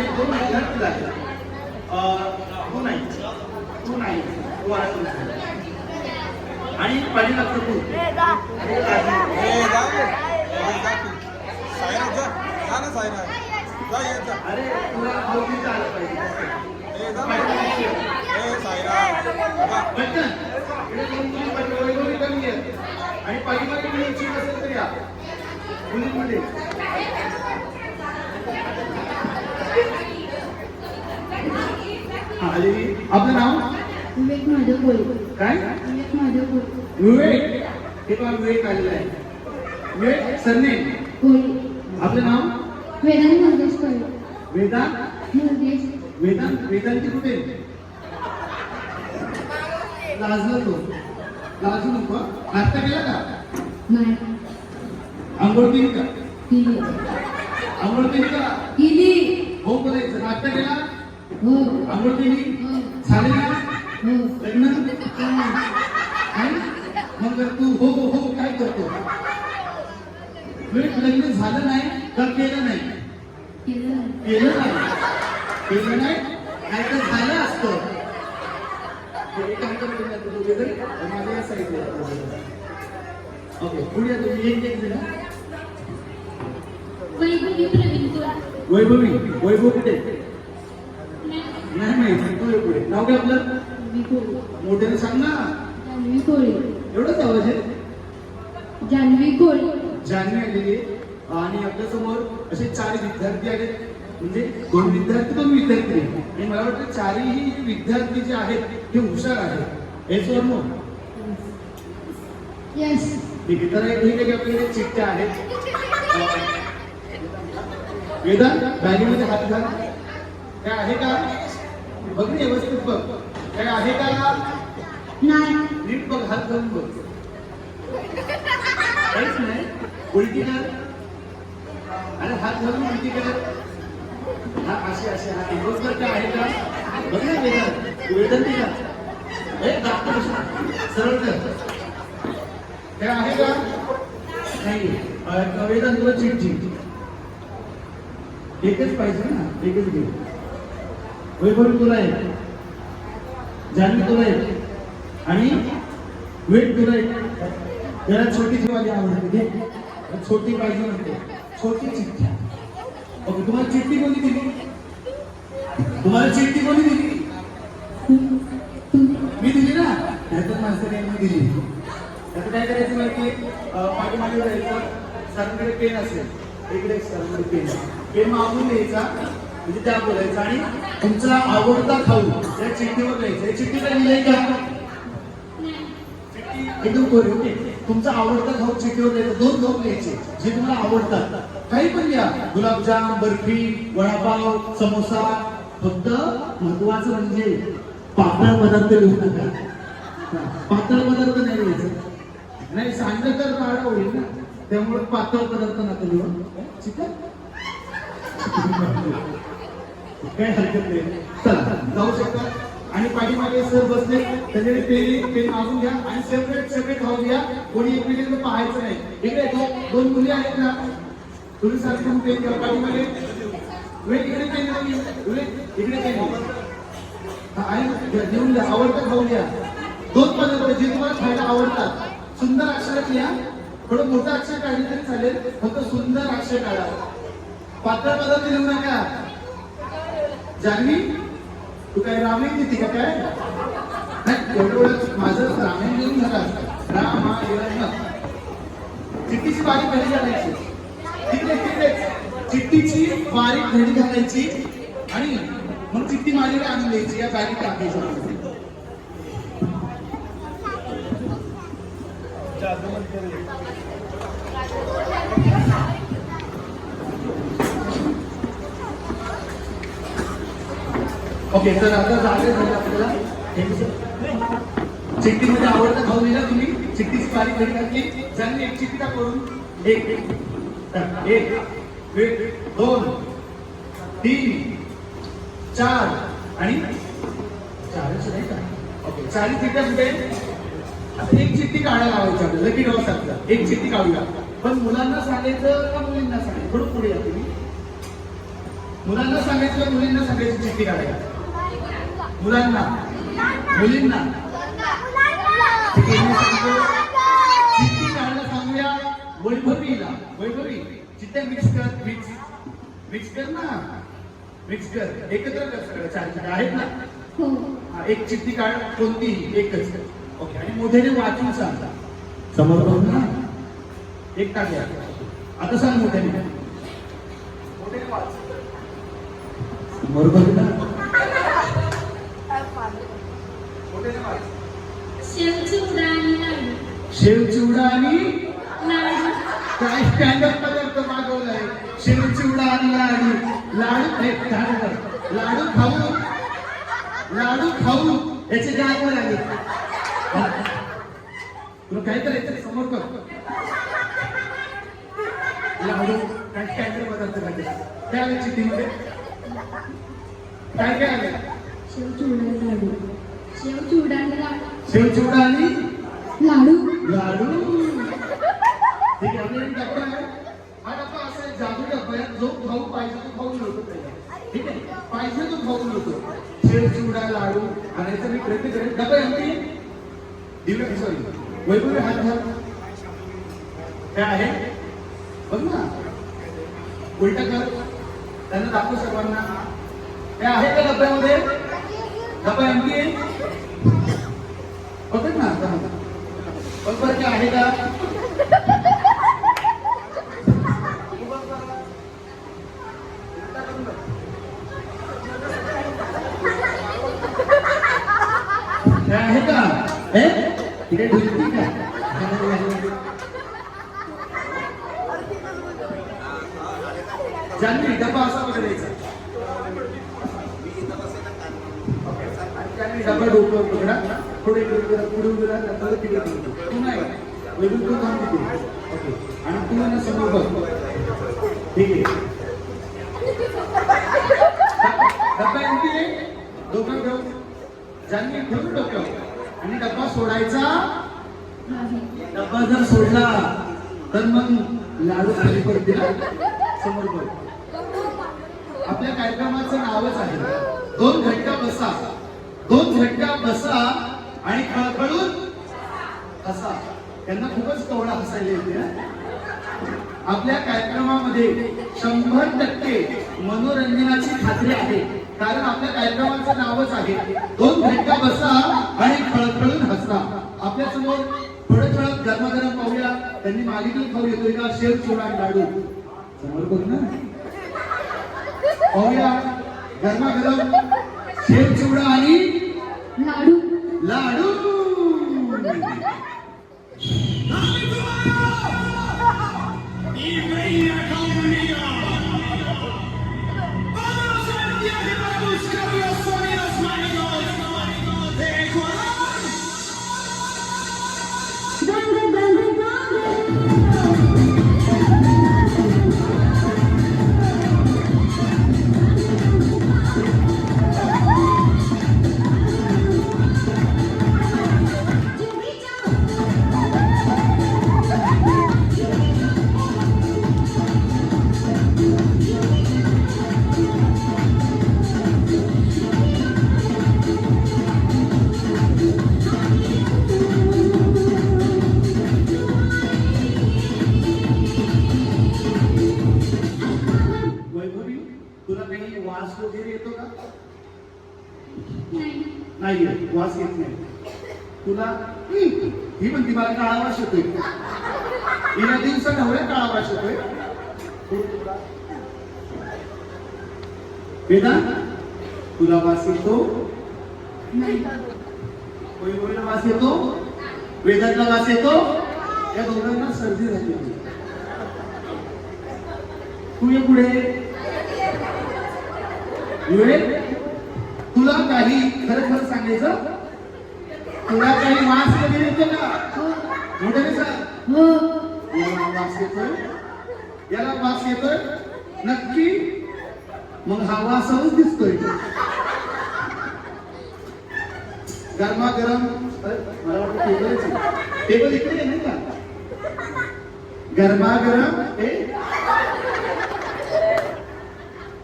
आणि दोन विद्यार्थी अं, तू नाही. तू नाही. तू. आणि. हे ये, जा. अरे तुला भाऊबीज आलं पाहिजे. आणि पाठीमागे मुली इच्छुक असेल तर या मुलींमध्ये आलेली. आपलं नाव? विवेक महादेव कोळी काय? विवेक महादेव कोळी विवेक? हे पहा विवेक आलेला आहे. विवेक सरने कोळी आपलं नाव? वेदांत मंगेश कोळी वेदांत? मंगेश वेदांत? वेदांती कुठे? लाजला तो. लाजू नको. नाश्ता केला का? नाही. आंघोळ केली का? केली. आंघोळ केली का? केली. हो बोलायचं. नाश्ता केला? आंघोळ केली झाली हो लग्न? काय? काय मग तू हो हो हो काय करतो? विवेक लग्न झालं नाही का केलं नाही? केलं नाही. केलं नाही? नाही तर झालं असतं ना. ओके पुढे या तुम्ही. एक एक जण. वैभवी वैभवी वैभव कुठे? नाही माहिती तू ये पुढे. नाव काय आपलं? मोठ्याने सांग ना. जानवी कोळी. एवढंच आवाज आहे? जानवी कोळी. जाणवी आलेली. आणि आपल्यासमोर असे चार विद्यार्थी आहेत. म्हणजे दोन विद्यार्थी दोन विद्यार्थी. आणि मला वाटतं चारही विद्यार्थी जे आहेत ते हुशार आहेत. हेच वर नो येस ठीक आहे तर ठीक आहे की आपल्याकडे चिठ्ठ्या आहेत? वेदांत बॅगेमध्ये हात घाल. काय आहे का? बघ व्यवस्थित बघ. काय आहे का? नाही. नीट बघ हात घालून बघ. काहीच नाही. उलटी कर. अरे हात घालून उलटी कर. हा असे असे हा. दिवसभर काय आहे का? बघ ना वेदन. वेदन का ए कसं सरळ कर. काय आहे का? नाही. वेदन तुला चिठ्ठी एकच पाहिजे ना एकच घे वैभवी तुला आहे. जान्हवी तुला आहे. आणि वेट तुला आहे. जरा छोटी ठेवायची आवडते छोटी पाहिजे म्हणते छोटी चिठ्ठी ओके तुम्हाला चिठ्ठी कोणी दिली? तुम्हाला चिठ्ठी कोणी दिली? मी दिली ना? नाहीतर माणसाने यांनी दिली. आता काय करायचं माहिती पाठीमागे जायचं. सरांकडे पेन असेल. इकडे सरांकडे पेन. पेन मागून द्यायचा. म्हणजे त्या बोलायचं आणि तुमचा आवडता खाऊ त्या चिठ्ठीवर लिहायचं. या चिठ्ठीला लिहिलंय का? एकदम कोरी ओके. तुमचा आवडता खाऊ चिठ्ठीवर लिहायचं. दोन लोक लिहायचे जे तुम्हाला आवडतात. काही पण लिहा. गुलाबजाम बर्फी वडापाव समोसा. फक्त महत्वाचं म्हणजे पातळ पदार्थ लिहू नका. पातळ पदार्थ नाही लिहायचं. नाही सांगलं तर काळ होईल ना. त्यामुळे पातळ पदार्थ नका लिहू. ठीक काही काय हरकत नाही. चला जाऊ शकता. आणि पाठीमागे सर बसले. त्याच्याने पेन पेन मागून घ्या आणि सेपरेट सेपरेट खाऊ घ्या कोणी एकमेकांना पाहायचं नाही. इकडे दोन दोन मुली आहेत ना. तुम्ही सारखं पेन घ्या. पाठीमागे. इकडे पेन घेऊन इकडे पेन आणि घेऊन घ्या. आवडतं खाऊ घ्या. दोन पदार्थ जे तुम्हाला खायला आवडतात. सुंदर अक्षरात लिहा. थोडं मोठं अक्षर काढलं तरी चालेल. फक्त सुंदर अक्षर काढा. पातळ पदार्थ लिहू नका. जान्हवी तू काय रामायण देते का काय? नाही, एवढं माझं रामायण लिहून नका. रामायण. चिठ्ठीची बारीक घडी घालायची. तिकडे तिकडे. चिठ्ठीची बारीक घडी घालायची आणि मग चिठ्ठी माझ्याकडे आणून द्यायची. या बारीक टाकायची. ओके तर आता झाले झाले आपल्याला Thank आवडता खाऊ दिला तुम्ही. चिठ्ठीची बारीक घडी घातली चांगली एक चिठ्ठी करून एक एक दोन तीन चार आणि चारच नाही का? ओके चारी चिठ्ठ्या कुठे? आता एक चिठ्ठी काढायला लावायची आपल्याला. लकी ड्रॉ सारखा एक चिठ्ठी काढूया. पण मुलांना सांगायचं का मुलींना सांगायचं? थोडं पुढे या तुम्ही. मुलांना सांगायचं मुलींना सांगायची चिठ्ठी काढायला? मुलांना मुलींना. सांगतो. चिठ्ठी काढायला सांगूया वैभवीला. वैभवी चिठ्ठ्या मिक्स कर मिक्स मिक्स कर ना. मिक्स कर. एकत्र कर. सगळं चार चिठ्ठ्या आहेत ना? हो. हा, एक चिठ्ठी काढ कोणतीही एकच. ओके आणि मोठ्याने वाचून सांग. समोर बघ ना? एक टाकूया आता सांग मोठ्याने. मोठ्याने वाच. समोर बघ आणि लाडू शेव चिवडा आणि लाडू. काय स्टँडर्ड पदार्थ मागवलाय शेव चिवडा आणि लाडू. लाडू बरं? लाडू खाऊ. लाडू खाऊ. याचे काय वर आले तुला काय करायचं समोर कर. लाडू काय स्टँडर्ड पदार्थ खाते काय आलं चिठ्ठीमध्ये काय काय आलं? शेवचिवडा आणि लाडू. शेवचिवडा आणि लाडू आणि लाडू. ठीक आहे आपल्याकडे एक डब्बा आहे. हा डब्बा असा एक जादू डब्बा आहे. जो खाऊ पाहिजे तो खाऊ मिळतो त्याला. ठीक आहे पाहिजे तो खाऊ मिळतो. शेव चिवडा लाडू आणायचा मी प्रयत्न करेन. डब्बा आहे दिव्या सॉरी वैभवी हात घाल काय आहे? बघ ना. उलटा कर. त्यांना दाखव सर्वांना. काय आहे का डब्यामध्ये? डब्बा ना आता बघ काय आहे का? काय आहे का? हे? तिकडे ढुलती का डबा असा पकडायचा. आणि डोकं पकडा थोडे पुढे उभे राहा तिकडे तू नाही वेगळी तू थांब तिथे ओके आणि तू ना समोर बघ ठीक आहे डब्बा एमटी डोकं ठेव ठेवून आणि डब्बा सोडायचा डब्बा जर सोडला तर मग लाडू खाली पडतील समोर बघ आपल्या कार्यक्रमाचं नावच आहे दोन घटका बसा. दोन झटका बसा आणि खळखळून हसा त्यांना खूपच कवडा हसायला येते आपल्या कार्यक्रमामध्ये शंभर टक्के मनोरंजनाची खात्री आहे. कारण आपल्या कार्यक्रमाचं नावच आहे दोन घंटा बसा आणि खळखळून हसा. आपल्यासमोर थोडं थोडं गरमागरम पाहूया. त्यांनी मागितलं खाऊ येतोय का? शेर चिवडा लाडू. समोर बघ ना. पाहूया. गरमागरम शेव चिवडा आणि लाडू. लाडू? वास वगैरे येतो का? नाही. येत, वास येत नाही. तुला ही म्हणती मला काळा वास येतोय हिला दिवसा ढवळ्या काळा वास येतोय वेदा तुला वास येतो? वैभवीला वास येतो? वेदातला वास येतो? या दोघांना सर्दी झाली होती. तू ये पुढे. तुला काही खरं खरं सांगायचं? तुला काही मास्क वगैरे येतो का? मोठ्याने सांग. याला वास येतोय? याला येतोय? नक्की? मग हा वासच दिसतोय. गरमागरम मला वाटतं टेबलच टेबल इकडे आहे नाही का? गरमागरम हे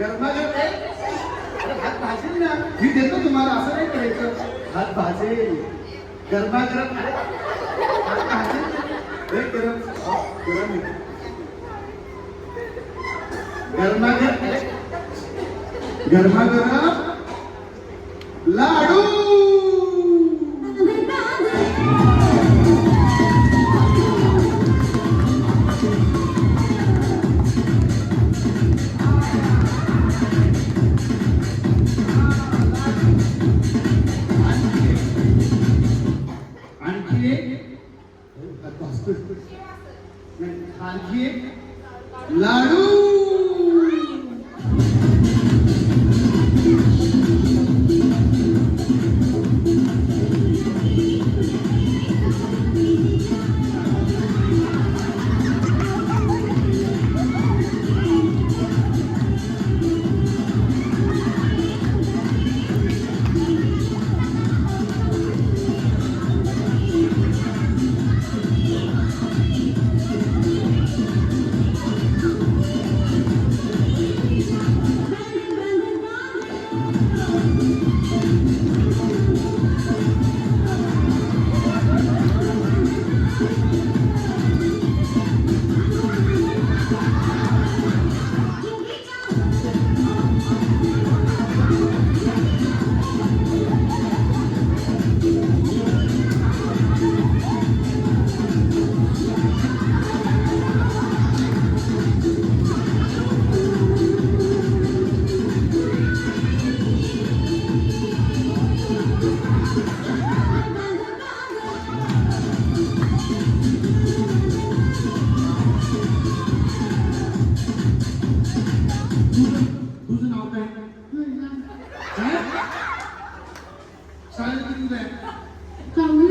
गरमागरम हात भाजेल ना? मी देतो तुम्हाला असं नाही करायचं. हात भाजेल. गरमागरम हात भाजेल. गरम. गरम आहे. गरमागरम अरे गरमागरम लाडू! आणखी एक लाडू तुझं കണ്ണ്